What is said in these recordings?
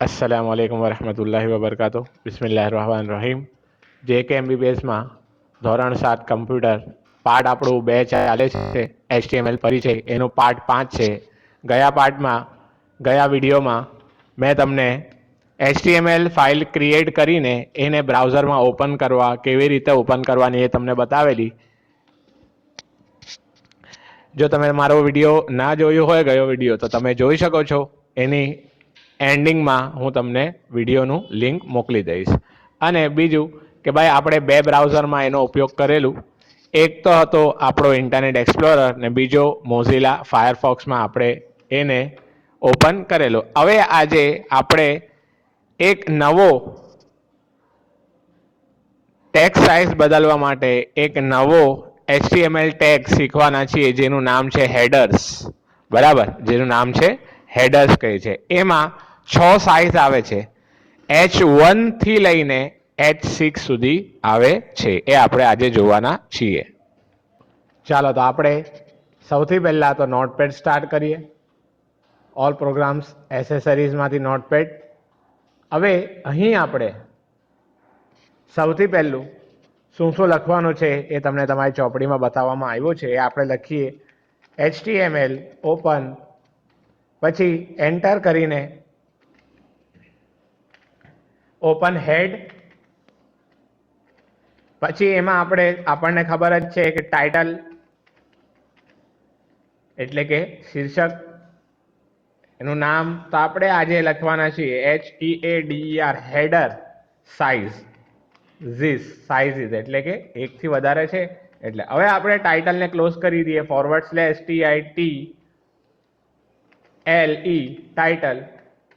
અસલામ વાલેકુમ વરહમતુલ્લાહિ વબરકાતુ બિસ્મિલ્લાહ રહમાન રહીમ જે કે એમબીબીએસમાં ધોરણ સાત કમ્પ્યુટર પાર્ટ આપણું બે ચાલે છે એચટીએમએલ પરિચય એનો પાર્ટ પાંચ છે. ગયા પાર્ટમાં ગયા વિડીયોમાં મેં તમને એચટીએમએલ ફાઇલ ક્રિએટ કરીને એને બ્રાઉઝરમાં ઓપન કરવા, કેવી રીતે ઓપન કરવાની એ તમને બતાવેલી. જો તમે મારો વીડિયો ના જોયો હોય, ગયો વીડિયો, તો તમે જોઈ શકો છો. એની એન્ડિંગમાં હું તમને વિડીયોનું લિંક મોકલી દઈશ. અને બીજું કે ભાઈ, આપણે બે બ્રાઉઝરમાં એનો ઉપયોગ કરેલું. એક તો હતો આપણો ઇન્ટરનેટ એક્સપ્લોરર ને બીજો મોઝિલા ફાયરફોક્સમાં આપણે એને ઓપન કરેલો. હવે આજે આપણે એક નવો ટેક્સ સાઇઝ બદલવા માટે એક નવો એચટીએમએલ ટેગ શીખવાના છીએ, જેનું નામ છે હેડર્સ. બરાબર? જેનું નામ છે હેડર્સ કહે છે. એમાં છ સાઇઝ આવે છે. એચ વનથી લઈને એચ સિક્સ સુધી આવે છે. એ આપણે આજે જોવાના છીએ. ચાલો તો આપણે સૌથી પહેલાં તો નોટપેડ સ્ટાર્ટ કરીએ. ઓલ પ્રોગ્રામ્સ એસેસરીઝમાંથી નોટપેડ હવે અહીં આપણે સૌથી પહેલું શું શું લખવાનું છે એ તમને તમારી ચોપડીમાં બતાવવામાં આવ્યું છે. એ આપણે લખીએ. H T M L open પછી એન્ટર કરીને ઓપન હેડ. પછી એમાં આપણે, આપણને ખબર જ છે કે ટાઇટલ એટલે કે શીર્ષક. એનું નામ તો આપણે આજે લખવાના છીએ. H E A D R header size Zeiss sizes એટલે કે એકથી વધારે છે. એટલે હવે આપણે ટાઇટલને ક્લોઝ કરી દઈએ. Forward slash T I T L E title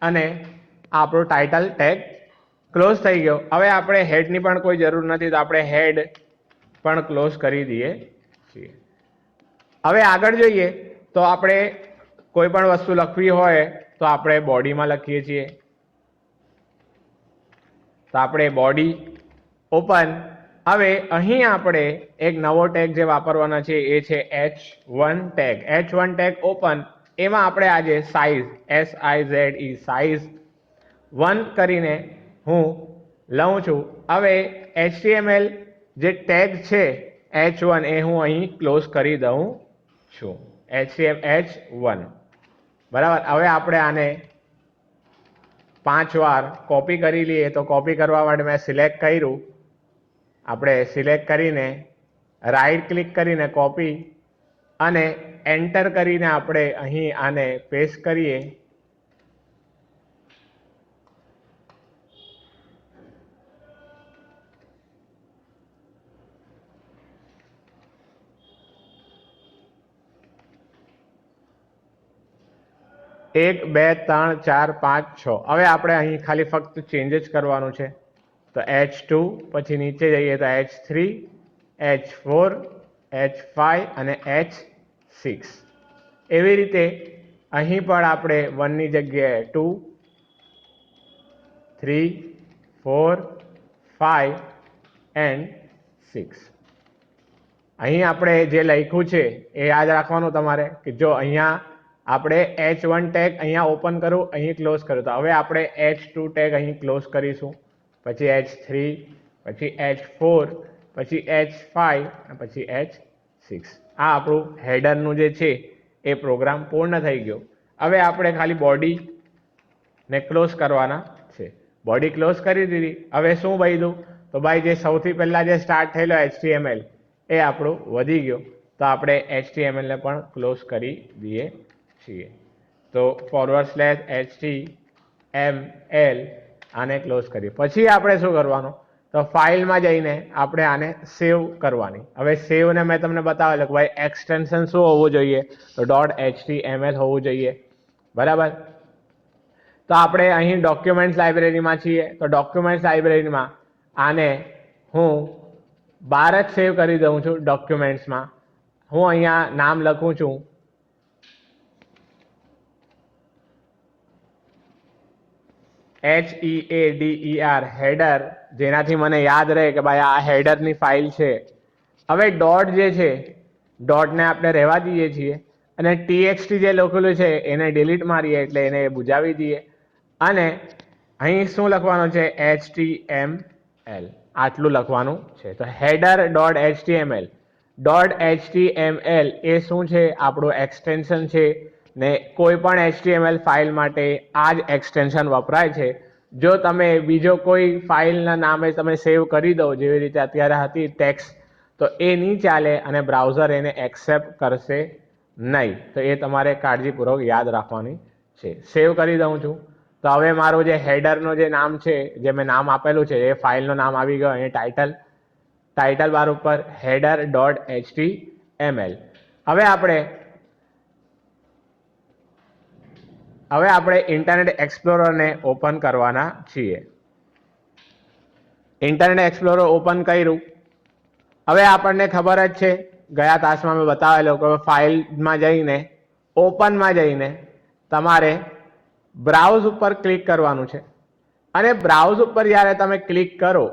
અને આપણું ટાઇટલ ટેગ ક્લોઝ થઈ ગયો. હવે આપણે હેડની પણ કોઈ જરૂર નથી, તો આપણે હેડ પણ ક્લોઝ કરી દઈએ. છીએ હવે આગળ જોઈએ, તો આપણે કોઈ પણ વસ્તુ લખવી હોય, તો આપણે બોડીમાં લખીએ છીએ. તો આપણે બોડી ઓપન હવે અહીં આપણે એક નવો ટેગ જે વાપરવાનો છે, એ છે H one tag H one tag open એમાં આપણે આજે size S I Z E size one કરીને હું લઉં છું. હવે એચટીએમએલ જે ટેગ છે, એચ વન, એ હું અહીં ક્લોઝ કરી દઉં છું. H T M, H one. બરાબર? હવે આપણે આને પાંચ વાર કોપી કરી લઈએ તો કોપી કરવા માટે મેં સિલેક્ટ કર્યું. આપણે સિલેક્ટ કરીને રાઈટ ક્લિક કરીને કોપી અને એન્ટર કરીને આપણે અહીં આને પેસ્ટ કરીએ. એક, બે, ત્રણ, ચાર, પાંચ, છ. હવે આપણે અહીં ખાલી ફક્ત ચેન્જ જ કરવાનું છે. તો એચ ટુ પછી નીચે જઈએ તો H three H four H five અને એચ સિક્સ એવી રીતે અહીં પણ આપણે વનની જગ્યાએ two three four five and six અહીં આપણે જે લખ્યું છે એ યાદ રાખવાનું તમારે કે જો અહીંયા આપણે એચ વન ટેગ અહીંયા ઓપન કરું, અહીં ક્લોઝ કરું. તો હવે આપણે એચ ટુ ટેગ અહીં ક્લોઝ કરીશું. પછી એચ થ્રી પછી એચ ફોર પછી એચ ફાઈવ પછી એચ સિક્સ આ આપણું હેડરનું જે છે, એ પ્રોગ્રામ પૂર્ણ થઈ ગયો. હવે આપણે ખાલી બોડી ને ક્લોઝ કરવાના છે. બોડી ક્લોઝ કરી દીધી. હવે શું બન્યું તો ભાઈ જે સૌથી પહેલાં જે સ્ટાર્ટ થયેલો એચટીએમએલ એ આપણું વધી ગયો. તો આપણે એચટીએમએલને પણ ક્લોઝ કરી દઈએ. છીએ. તો forward slash H T M L આને ક્લોઝ કરીએ. પછી આપણે શું કરવાનું? તો ફાઇલમાં જઈને આપણે આને સેવ કરવાની. હવે સેવને મેં તમને બતાવેલું કે ભાઈ એક્સટેન્શન શું હોવું જોઈએ? તો ડોટ એચટી એમએલ હોવું જોઈએ. બરાબર? તો આપણે અહીં ડોક્યુમેન્ટ્સ લાઇબ્રેરીમાં છીએ. તો ડોક્યુમેન્ટ્સ લાઇબ્રેરીમાં આને હું બાર જ સેવ કરી દઉં છું ડોક્યુમેન્ટ્સમાં હું અહીંયા નામ લખું છું. H E A D E R header જેનાથી મને યાદ રહે કે ભાઈ આ હેડરની ફાઇલ છે. હવે ડોટ જે છે ડોટને આપણે રહેવા દઈએ છીએ. અને ટીએક્સટી જે લખેલું છે, એને ડિલીટ મારીએ એટલે એને બુજાવી દઈએ. અને અહીં શું લખવાનું છે? એચ ટી એમ એલ આટલું લખવાનું છે. તો header dot H T M L dot H T M L એ શું છે? આપણું એક્સટેન્શન છે. ને કોઈ પણ એચટીએમએલ ફાઇલ માટે આ જ એક્સટેન્શન વપરાય છે. જો તમે બીજો કોઈ ફાઇલના નામે તમે સેવ કરી દો જેવી રીતે અત્યારે હતી ટેક્સ તો એ નહીં ચાલે અને બ્રાઉઝર એને એક્સેપ્ટ કરશે નહીં. તો એ તમારે કાળજીપૂર્વક યાદ રાખવાની છે. સેવ કરી દઉં છું. તો હવે મારું જે હેડરનું જે નામ છે, જે મેં નામ આપેલું છે, એ ફાઇલનું નામ આવી ગયું અહીં ટાઇટલ ટાઇટલ બાર ઉપર હેડર ડોટ એચટી એમએલ હવે આપણે હવે આપણે ઇન્ટરનેટ એક્સપ્લોરરને ઓપન કરવાના છીએ. ઇન્ટરનેટ એક્સપ્લોરર ઓપન કર્યું. હવે આપણને ખબર જ છે, ગયા તાસમાં મેં બતાવેલો કે ફાઇલમાં જઈને ઓપનમાં જઈને તમારે બ્રાઉઝ ઉપર ક્લિક કરવાનું છે. અને બ્રાઉઝ ઉપર જ્યારે તમે ક્લિક કરો,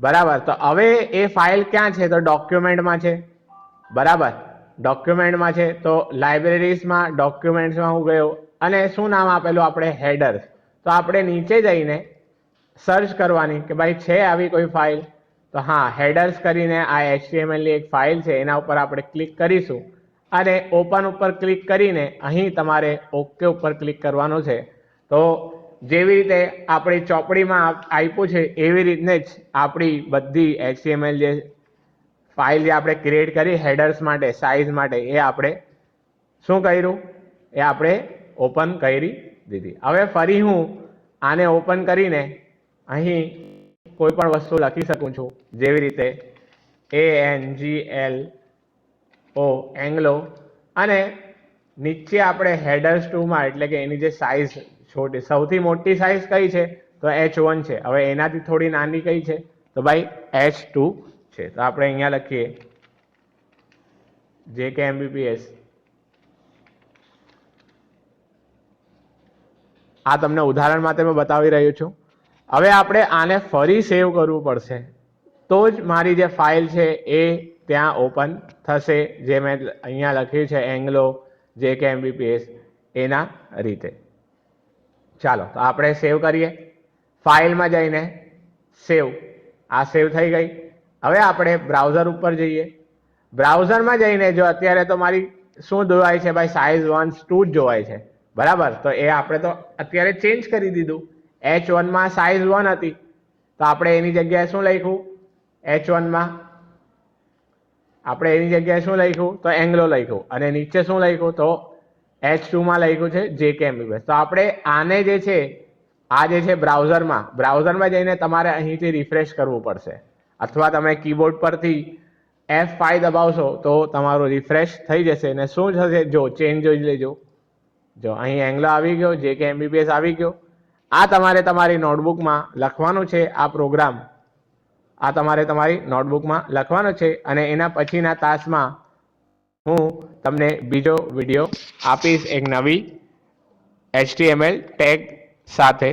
બરાબર, તો હવે એ ફાઇલ ક્યાં છે? તો ડોક્યુમેન્ટમાં છે. બરાબર? ડોક્યુમેન્ટમાં છે, તો લાઇબ્રેરીઝમાં ડોક્યુમેન્ટ્સમાં હું ગયો. અને શું નામ આપેલું આપણે? હેડર્સ તો આપણે નીચે જઈને સર્ચ કરવાની કે ભાઈ છે આવી કોઈ ફાઇલ તો હા હેડર્સ કરીને આ એચટીએમએલની એક ફાઇલ છે, એના ઉપર આપણે ક્લિક કરીશું. અને ઓપન ઉપર ક્લિક કરીને અહીં તમારે ઓકે ઉપર ક્લિક કરવાનું છે. તો જેવી રીતે આપણી ચોપડીમાં આપ્યું છે, એવી રીતને જ આપણી બધી એચટીએમએલ જે ફાઇલ જે આપણે ક્રિએટ કરી હેડર્સ માટે સાઇઝ માટે, એ આપણે શું કર્યું? એ આપણે ઓપન કરી દીધી. હવે ફરી હું આને ઓપન કરીને અહીં કોઈ પણ વસ્તુ લખી શકું છું. જેવી રીતે એ N G L O Anglo અને નીચે આપણે હેડર્સ ટુમાં એટલે કે એની જે સાઇઝ છોટી, સૌથી મોટી સાઇઝ કઈ છે? તો એચ વન છે. હવે એનાથી થોડી નાની કઈ છે? તો ભાઈ એચ ટુ છે. તો આપણે અહીંયા લખીએ. જે કે એમબીપીએસ આ તમને ઉદાહરણ માટે મેં બતાવી રહ્યો છું. હવે આપણે આને ફરી સેવ કરવું પડશે. તો જ મારી જે ફાઇલ છે એ ત્યાં ઓપન થશે, જે મેં અહીંયા લખ્યું છે એંગ્લો જે કે એમબીપીએસ એના રીતે. ચાલો, તો આપણે સેવ કરીએ. ફાઇલમાં જઈને સેવ આ સેવ થઈ ગઈ. હવે આપણે બ્રાઉઝર ઉપર જઈએ. બ્રાઉઝરમાં જઈને જો અત્યારે તો મારી શું જોવાય છે ભાઈ? સાઇઝ વન ટુ જ જોવાય છે. બરાબર? તો એ આપણે તો અત્યારે ચેન્જ કરી દીધું. એચ વનમાં સાઇઝ વન હતી. તો આપણે એની જગ્યાએ શું લખ્યું? એચ વનમાં આપણે એની જગ્યાએ શું લખ્યું? તો એંગ્લો લખ્યું. અને નીચે શું લખ્યું? તો એચ ટુમાં લખ્યું છે જે કે એમબીબીએસ તો આપણે આને જે છે, આ જે છે બ્રાઉઝરમાં બ્રાઉઝરમાં જઈને તમારે અહીંથી રિફ્રેશ કરવું પડશે. અથવા તમે કીબોર્ડ પરથી એફ ફાઈવ દબાવશો તો તમારું રિફ્રેશ થઈ જશે અને શું થશે જો ચેન્જ જોઈ લેજો. જો, અહીં એંગ્લો આવી ગયો, જે કે એમબીબીએસ આવી ગયો. આ તમારે તમારી નોટબુકમાં લખવાનું છે આ પ્રોગ્રામ આ તમારે તમારી નોટબુકમાં લખવાનો છે અને એના પછીના તાસમાં હું તમને બીજો વીડિયો આપીશ એક નવી એચટીએમએલ ટેગ સાથે.